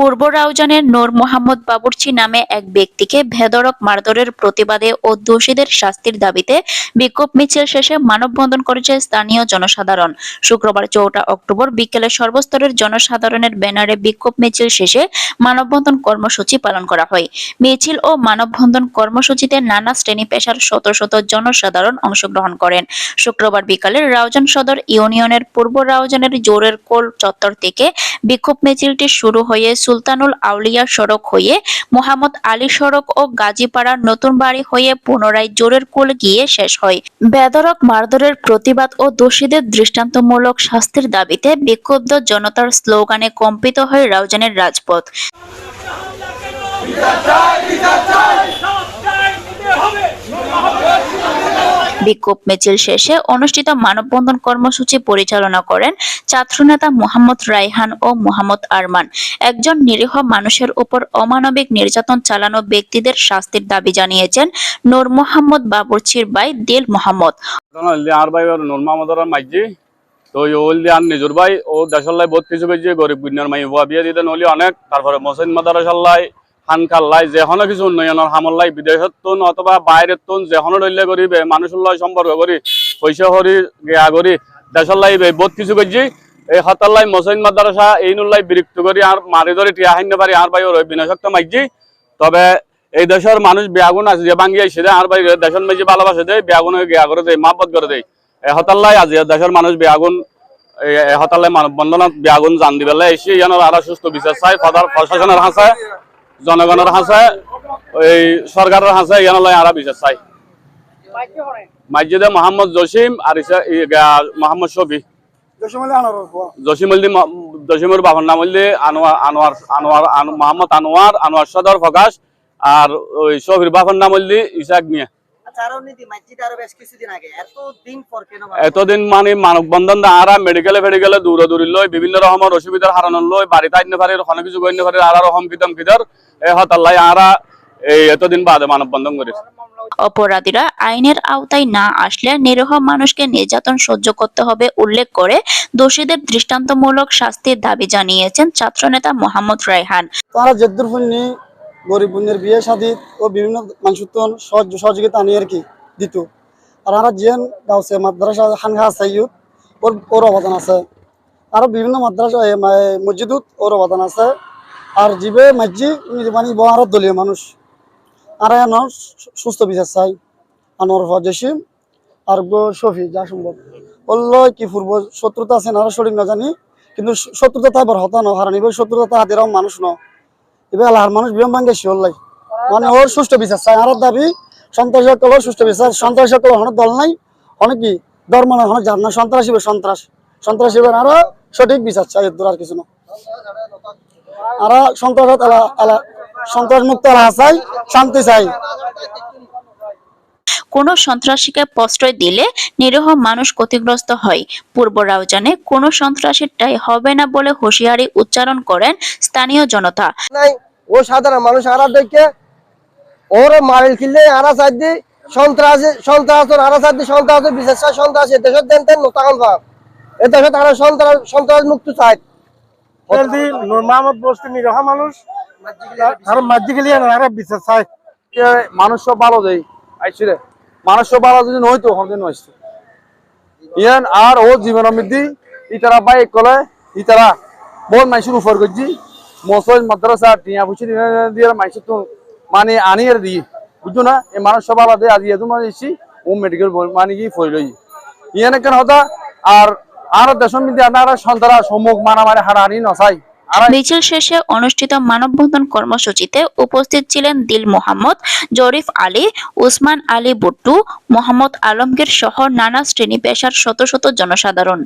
পূর্ব রাউজানের নূর মোহাম্মদ বাবুর্চি নামে এক ব্যক্তিকে ভেদরক মারধরের প্রতিবাদে ও দোষীদের শাস্তির দাবিতে বিক্ষোভ মিছিল শেষে মানববন্ধন করেছে স্থানীয় জনসাধারণ। শুক্রবার চৌঠা অক্টোবর বিকেলে সর্বস্তরের জনসাধারণের ব্যানারে বিক্ষোভ মিছিল শেষে মানববন্ধন কর্মসূচি পালন করা হয়। মিছিল ও মানববন্ধন কর্মসূচিতে নানা শ্রেণি পেশার শত শত জনসাধারণ অংশগ্রহণ করেন। শুক্রবার বিকালে রাউজান সদর ইউনিয়নের পূর্ব রাউজানের জোরের কোল চত্বর থেকে বিক্ষোভ মিছিলটি শুরু হয়ে সুলতানুল আউলিয়া সড়ক হয়ে মোহাম্মদ আলী সড়ক ও গাজীপাড়ার নতুন বাড়ি হয়ে পুনরায় জোরের কোল গিয়ে শেষ হয়। বেদরক মারধরের প্রতিবাদ ও দোষীদের দৃষ্টান্তমূলক শাস্তির দাবিতে বিক্ষুব্ধ জনতার স্লোগানে কম্পিত হয় রাউজানের রাজপথ। বিক্ষোভ মিছিল শেষে অনুষ্ঠিত মানববন্ধন কর্মসূচি পরিচালনা করেন ছাত্রনেতা মোহাম্মদ রাইহান ও মোহাম্মদ আরমান। একজন নিরীহ মানুষের উপর অমানবিক নির্যাতন চালানো ব্যক্তিদের শাস্তির দাবি জানিয়েছেন নূর মোহাম্মদ বাবুর্চির ভাই দিল মোহাম্মদ। তো হলদি আর নিজুর ভাই ও দেশাল্লাই বহুত কিছু করছে গরিব গুণের মাই বুয়া দিতেন হলি অনেক। তারপরে মোসেন মাদারাসাল্লাই খানকাল্লাই যেহনো কিছু উন্নয়নের হামল্লাই বিদেশত তুন অথবা বাইরের তুন যেহনো রইলে করিবে মানুষুল্লাই সম্পর্ক করি পয়সা করি গেয়া করি দেশাল্লাই বহুত কিছু করছি এই হতাল্লাই মোসেন মাদারাসা এই নুল্লাই বিরক্ত করি আর মারি ধরে টিয়া হাইন পারি আর ভাই ওর বিনাশক্ত মাইজি তবে এই দেশের মানুষ বিয়াগুন আছে যে বাঙ্গি আইসে দে আর ভাই দেশের মেজি ভালোবাসে দেয় বিয়াগুন গিয়া করে দেয় মাপত করে দেয় এ হতাল্লাই আজি দেশের মানুষ বিয়াগুন এ হতাল্লাই মানব বন্ধনত বিয়াগুন জান দিবেলে এসে ইয়ানোর আরও সুস্থ বিচার চাই প্রশাসনের হাসে জনগণের হাসে ওই সরকারের হাসে এখানে আরা বিচার চাই। মাইজিদে মোহাম্মদ জসিম আর মোহাম্মদ শফি। জসিমুল্দি জসিমুর বাবার নাম হইলে আনোয়ার আনোয়ার আনোয়ার, আনো- মোহাম্মদ আনোয়ার আনোয়ার সদর প্রকাশ আর ওই শফির বাবার নাম ইসাক মিয়া। আচ্ছা আরও নীতি মসজিদ আরও বেশ কিছুদিন আগে এত দিন পর কেন এতদিন মানে মানববন্ধন আরা মেডিকেলে ফেডিকেলে দূরে দূরে লই বিভিন্ন রকমের অসুবিধার হারানোর লই বাড়িতে আইনে পারে অনেক কিছু করতে পারে আর রকম কিতম কিতর এ হতাল্লাই আরা এই এতদিন বাদে মানববন্ধন করেছে অপরাধীরা আইনের আওতায় না আসলে নিরীহ মানুষকে নির্যাতন সহ্য করতে হবে উল্লেখ করে দোষীদের দৃষ্টান্তমূলক শাস্তির দাবি জানিয়েছেন ছাত্রনেতা মোহাম্মদ রায়হান। তারা জেদ্দুর গরিব বোনের বিয়ে শাদি ও বিভিন্ন মানুষের সহযোগ সহযোগিতা আনি আর কি দিত। আর আমরা জিয়ান গাউছে মাদ্রাসা হানহা আছে ইউত ওর ওর অবদান আছে। আরও বিভিন্ন মাদ্রাসা এ, মা- মসজিদত ওর অবদান আছে। আর জিবে মাঝি মানে বহার দলীয় মানুষ। আর এন সুস্থ বিচার চাই। হওয়া জসিম আর শফি যা সম্ভব। বলল কি পূর্ব শত্রুতা আছে না সঠিক না জানি কিন্তু শত্রুতা তাই বড় হতা ন হারানি শত্রুতা তা হাতেরাও মানুষ ন। এবার আল্লাহর মানুষ বিয়ম ভাঙ্গে শিওল্লাই মানে ওর সুষ্ঠু বিচার চাই। আর দাবি সন্ত্রাস সকল সুষ্ঠু বিচার। সন্ত্রাস সকল অনেক দল নাই। অনেক কি ধর্ম না অনেক জান না সন্ত্রাসী সন্ত্রাস। সন্ত্রাসী এবার আরও সঠিক বিচার চাই। এর আর কিছু না। আর সন্ত্রাস সন্ত্রাস মুক্ত চাই, শান্তি চাই। কোনো সন্ত্রাসীকে প্রশ্রয় দিলে নিরীহ মানুষ ক্ষতিগ্রস্ত হয়। পূর্ব রাউজানে কোনো সন্ত্রাসীর টাই হবে না বলে হুঁশিয়ারি উচ্চারণ করেন স্থানীয় জনতা। ও সাধারণ মানুষ আরা দেখে ওরে মারিল কিনলে আরা সাইড দি সন্ত্রাসী সন্ত্রাস আরা সাইড দি সন্ত্রাস বিশেষ সন্ত্রাস দেশের দেন দেন নতাকান ভাব। এ দেশে তারা সন্ত্রাস সন্ত্রাস মুক্ত চাই। জলদি নূর মাহমদ বস্তি নিরহ মানুষ। আর মাঝি গেলি আর বিচার চাই। মানুষ সব ভালো দেই আইছি রে মানুষ ভালো যদি নইতো হদিন নইছে ইয়ান আর ও জীবন মধ্যে ইতারা বাইক কলে, ইতারা বহুত মাইসুর উপর করছি মসল মাদ্রাসা, টিয়া ফুচি দিয়ে মাইসুর তো মানে আনি আর দি বুঝছ না? এই মানুষ ভালো দেয় আজ এত মানে এসি ও মেডিকেল মানে কি ফইল ইয়ান কেন হতা আর আর দেশের মধ্যে আপনারা সন্তারা সম্মুখ মারামারি হারাহারি নসাই আর মিছিল শেষে অনুষ্ঠিত মানববন্ধন কর্মসূচিতে উপস্থিত ছিলেন দিল মোহাম্মদ জরিফ আলী, উসমান আলী বুট্টু, মোহাম্মদ আলমগীর সহ নানা শ্রেণি পেশার শত শত জনসাধারণ।